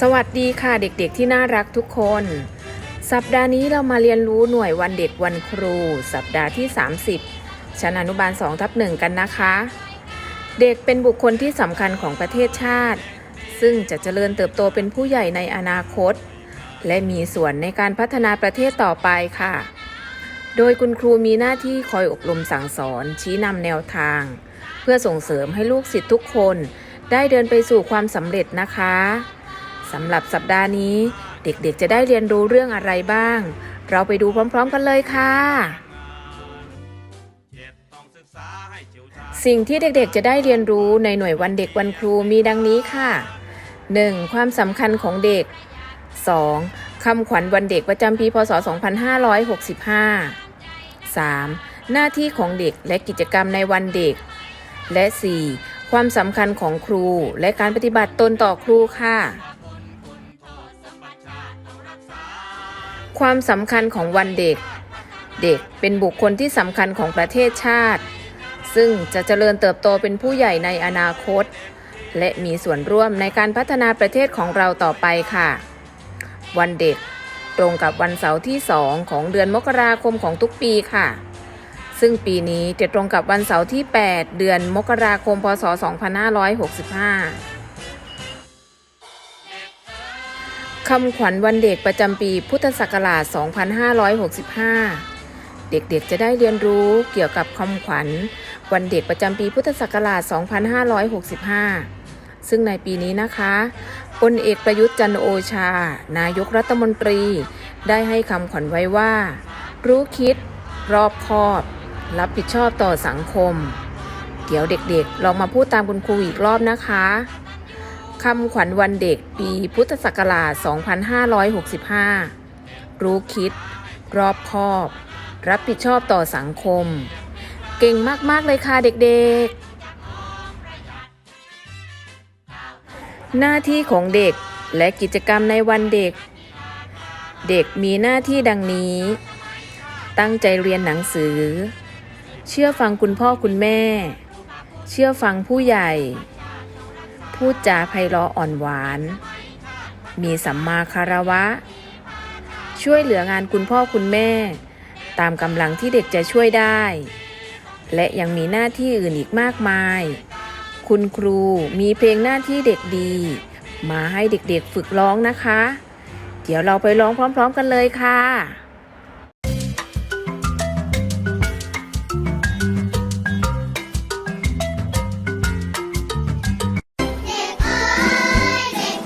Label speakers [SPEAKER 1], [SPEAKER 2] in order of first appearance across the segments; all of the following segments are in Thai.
[SPEAKER 1] สวัสดีค่ะเด็กๆที่น่ารักทุกคน สัปดาห์นี้เรามาเรียนรู้หน่วยวันเด็กวันครู สัปดาห์ที่ 30 ชั้นอนุบาล2ทับ1กันนะคะ เด็กเป็นบุคคลที่สำคัญของประเทศชาติ ซึ่งจะเจริญเติบโตเป็นผู้ใหญ่ในอนาคต และมีส่วนในการพัฒนาประเทศต่อไปค่ะ โดยคุณครูมีหน้าที่คอยอบรมสั่งสอนชี้นำแนวทาง เพื่อส่งเสริมให้ลูกศิษย์ทุกคน ได้เดินไปสู่ความสำเร็จนะคะ สำหรับสัปดาห์นี้ เด็กๆจะได้เรียนรู้เรื่องอะไรบ้าง เราไปดูพร้อมๆกันเลยค่ะ สิ่งที่เด็กๆจะได้เรียนรู้ในหน่วยวันเด็กวันครูมีดังนี้ค่ะ 1. ความสำคัญของเด็ก 2. คำขวัญวันเด็กประจำปีพศ 2565 3. หน้าที่ของเด็กและกิจกรรมในวันเด็ก และ 4. ความสำคัญของครูและการปฏิบัติตนต่อครูค่ะ ความสำคัญของวันเด็ก เด็กเป็นบุคคลที่สำคัญของประเทศชาติ ซึ่งจะเจริญเติบโตเป็นผู้ใหญ่ในอนาคต และมีส่วนร่วมในการพัฒนาประเทศของเราต่อไปค่ะ วันเด็กตรงกับวันเสาร์ที่2ของเดือนมกราคมของทุกปีค่ะ ซึ่งปีนี้จะตรงกับวันเสาร์ที่ 8 เดือนมกราคม พศ 2565 คำขวัญวันเด็กประจำปีพุทธศักราช 2565 เด็กๆ จะได้เรียนรู้เกี่ยวกับคำขวัญวันเด็กประจำปีพุทธศักราช 2565 ซึ่งในปีนี้นะคะพลเอกประยุทธ์จันโอชา นายกรัฐมนตรี ได้ให้คำขวัญไว้ว่า รู้คิด รอบคอบ รับผิดชอบต่อสังคม เดี๋ยวเด็กๆ ลองมาพูดตามคุณครูอีกรอบนะคะ คำขวัญวันเด็กปีพุทธศักราช 2565 รู้คิด รอบคอบ รับผิดชอบต่อสังคม เก่งมาก ๆ เลยค่ะเด็กๆ หน้าที่ของเด็กและกิจกรรมในวันเด็ก เด็กมีหน้าที่ดังนี้ ตั้งใจเรียนหนังสือ เชื่อฟังคุณพ่อคุณแม่ เชื่อฟังผู้ใหญ่ พูดจาไพเราะอ่อนหวาน มีสัมมาคารวะ ช่วยเหลืองานคุณพ่อคุณแม่ ตามกำลังที่เด็กจะช่วยได้ และยังมีหน้าที่อื่นอีกมากมาย คุณครูมีเพลงหน้าที่เด็กดี มาให้เด็กๆฝึกร้องนะคะ เดี๋ยวเราไปร้องพร้อม ๆ กันเลยค่ะ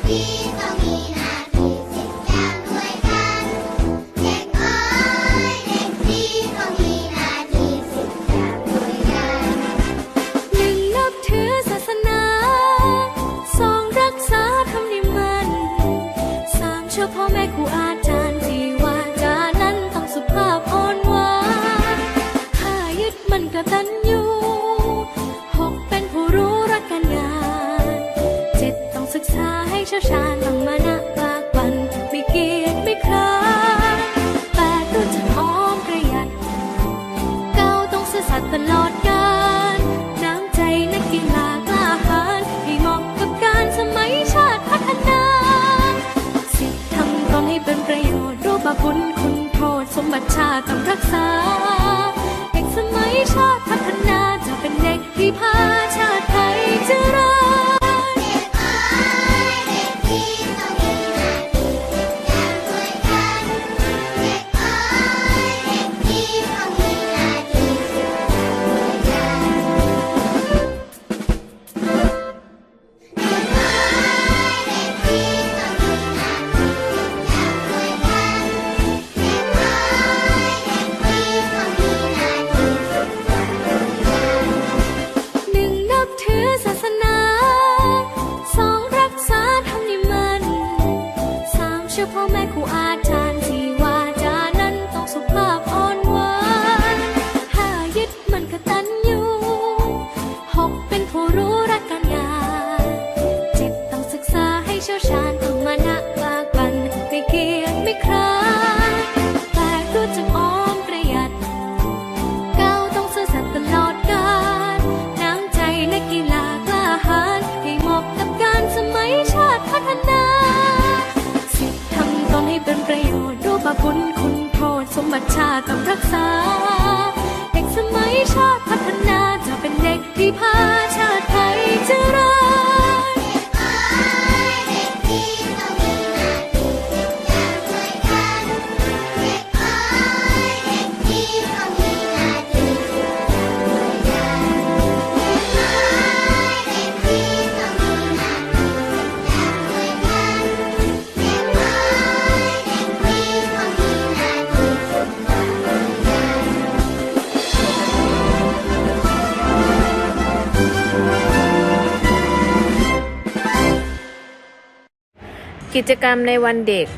[SPEAKER 2] เบาบุ
[SPEAKER 3] ญคุณโทษสมบัติชาติต้องรักษาเด็กสมัยชาติพัฒนาาคุณคุณโทษสมบัติชาติต้องรักษา
[SPEAKER 1] กิจกรรมในวันเด็ก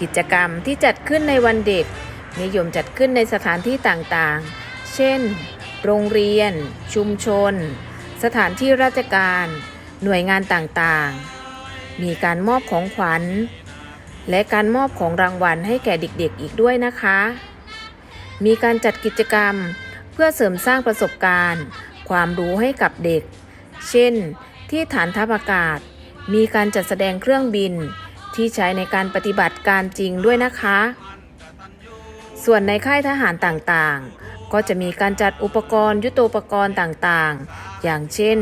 [SPEAKER 1] กิจกรรมที่จัดขึ้นในวันเด็ก นิยมจัดขึ้นในสถานที่ต่างๆ เช่น โรงเรียน ชุมชน สถานที่ราชการ หน่วยงานต่างๆ มีการมอบของขวัญ และการมอบของรางวัลให้แก่เด็กๆอีกด้วยนะคะ มีการจัดกิจกรรมเพื่อเสริมสร้างประสบการณ์ ความรู้ให้กับเด็ก เช่น ที่ฐานทัพอากาศ มีการจัดแสดงเครื่องบินที่ใช้ในการปฏิบัติการจริงด้วยนะคะ ส่วนในค่ายทหารต่างๆ ก็จะมีการจัดอุปกรณ์ยุทโธปกรณ์ต่างๆ อย่างเช่น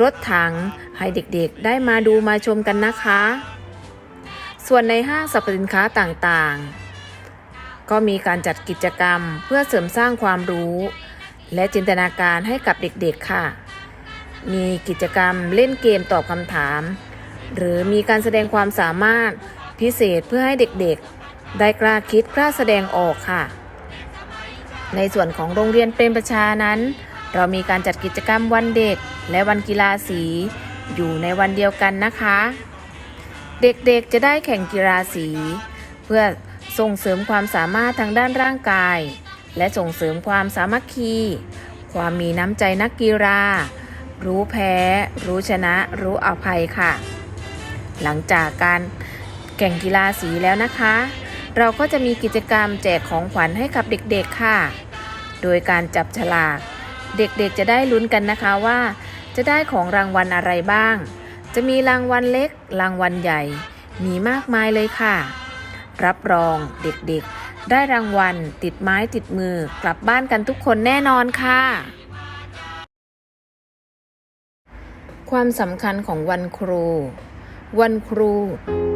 [SPEAKER 1] รถถังให้เด็กๆ ได้มาดูมาชมกันนะคะ ส่วนในห้างสรรพสินค้าต่างๆ ก็มีการจัดกิจกรรมเพื่อเสริมสร้างความรู้ และจินตนาการให้กับเด็กๆค่ะ มีกิจกรรมเล่นเกมตอบคำถาม หรือมีการแสดงความสามารถพิเศษเพื่อให้เด็กๆ ได้กล้าคิดกล้าแสดงออกค่ะ ในส่วนของโรงเรียนเป็นประชานั้น เรามีการจัดกิจกรรมวันเด็กและวันกีฬาสีอยู่ในวันเดียวกันนะคะ เด็กๆจะได้แข่งกีฬาสี เพื่อส่งเสริมความสามารถทางด้านร่างกาย และส่งเสริมความสามัคคี ความมีน้ำใจนักกีฬารู้แพ้ รู้ชนะ รู้อภัยค่ะ หลังจากการแข่งกีฬาสีแล้วนะคะ เราก็จะมีกิจกรรมแจกของขวัญให้กับเด็กๆค่ะ โดยการจับฉลาก เด็กๆจะได้ลุ้นกันนะคะว่า จะได้ของรางวัลอะไรบ้าง จะมีรางวัลเล็ก รางวัลใหญ่ มีมากมายเลยค่ะ รับรองเด็กๆ ได้รางวัลติดไม้ติดมือกลับบ้านกันทุกคนแน่นอนค่ะความสำคัญของวันครู วันครู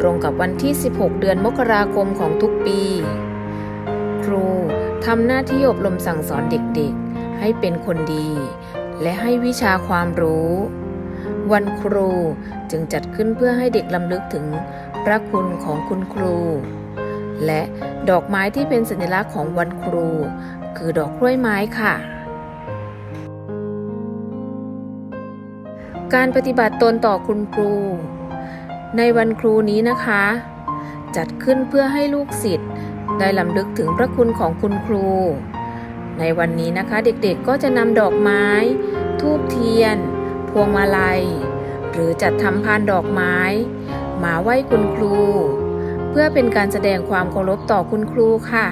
[SPEAKER 1] ตรงกับวันที่ 16 เดือนมกราคมของทุกปี ครูทำหน้าที่อบรมสั่งสอนเด็กๆ ให้เป็นคนดี และให้วิชาความรู้ วันครูจึงจัดขึ้นเพื่อให้เด็กลำลึกถึงพระคุณของคุณครู และดอกไม้ที่เป็นสัญลักษณ์ของวันครู คือดอกกล้วยไม้ค่ะการปฏิบัติตนต่อคุณครู ในวันครูนี้นะคะ จัดขึ้นเพื่อให้ลูกศิษย์ได้ลำลึกถึงพระคุณของคุณครู ในวันนี้นะคะเด็กๆก็จะนำดอกไม้ ทูบเทียน พวงมาลัย หรือจัดทำพานดอกไม้ มาไหว้คุณครู เพื่อเป็นการแสดงความเคารพต่อคุณครูค่ะ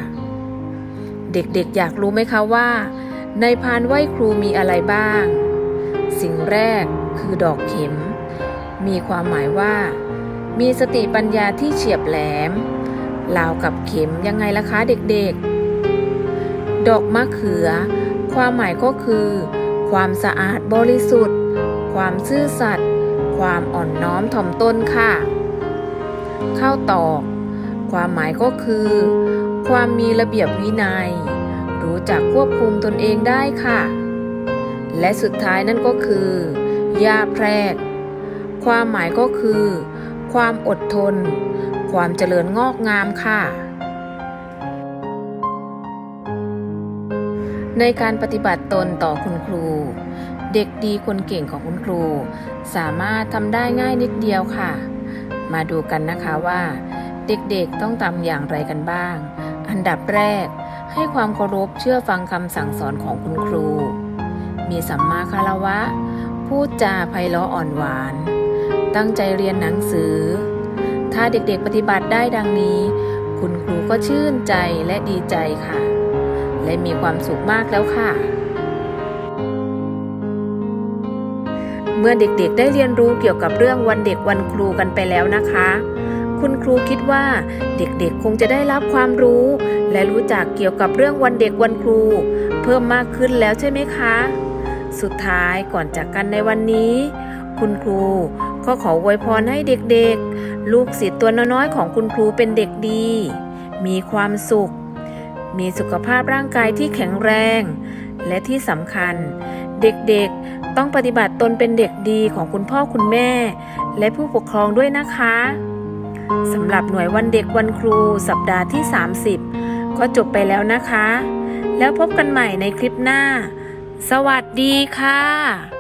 [SPEAKER 1] เด็กๆอยากรู้ไหมคะว่า ในพานไหว้ครูมีอะไรบ้าง สิ่งแรกคือดอกเข็ม มีความหมายว่า มีสติปัญญาที่เฉียบแหลมราวกับเข็มยังไงล่ะคะเด็กๆ ดอกมะเขือ ความหมายก็คือ ความสะอาดบริสุทธิ์ ความซื่อสัตย์ความอ่อนน้อมถ่อมตนค่ะ ข้าวตอก ความหมายก็คือ ความมีระเบียบวินัย รู้จักควบคุมตนเองได้ค่ะ และสุดท้ายนั่นก็คือยาแพรก ความหมายก็คือ ความอดทน ความเจริญงอกงามค่ะ ในการปฏิบัติตนต่อคุณครู เด็กดีคนเก่งของคุณครู สามารถทำได้ง่ายนิดเดียวค่ะ มาดูกันนะคะว่า เด็กๆต้องทำอย่างไรกันบ้าง อันดับแรก ให้ความเคารพเชื่อฟังคำสั่งสอนของคุณครู มีสัมมาคารวะ พูดจาไพเราะอ่อนหวาน ตั้งใจเรียนหนังสือ ถ้าเด็กๆปฏิบัติได้ดังนี้ คุณครูก็ชื่นใจและดีใจค่ะ และมีความสุขมากแล้วค่ะ เมื่อเด็กๆได้เรียนรู้เกี่ยวกับเรื่องวันเด็กวันครูกันไปแล้วนะคะ คุณครูคิดว่าเด็กๆคงจะได้รับความรู้ และรู้จักเกี่ยวกับเรื่องวันเด็กวันครู เพิ่มมากขึ้นแล้วใช่ไหมคะ สุดท้ายก่อนจากกันในวันนี้คุณครู ก็ขออวยพรให้เด็กๆ ลูกศิษย์ตัวน้อยๆของคุณครูเป็นเด็กดี มีความสุข มีสุขภาพร่างกายที่แข็งแรง และที่สำคัญ เด็กๆต้องปฏิบัติตนเป็นเด็กดีของคุณพ่อคุณแม่ และผู้ปกครองด้วยนะคะสำหรับหน่วยวันเด็กวันครูสัปดาห์ที่ 30 ก็จบไปแล้วนะคะ แล้วพบกันใหม่ในคลิปหน้า สวัสดีค่ะ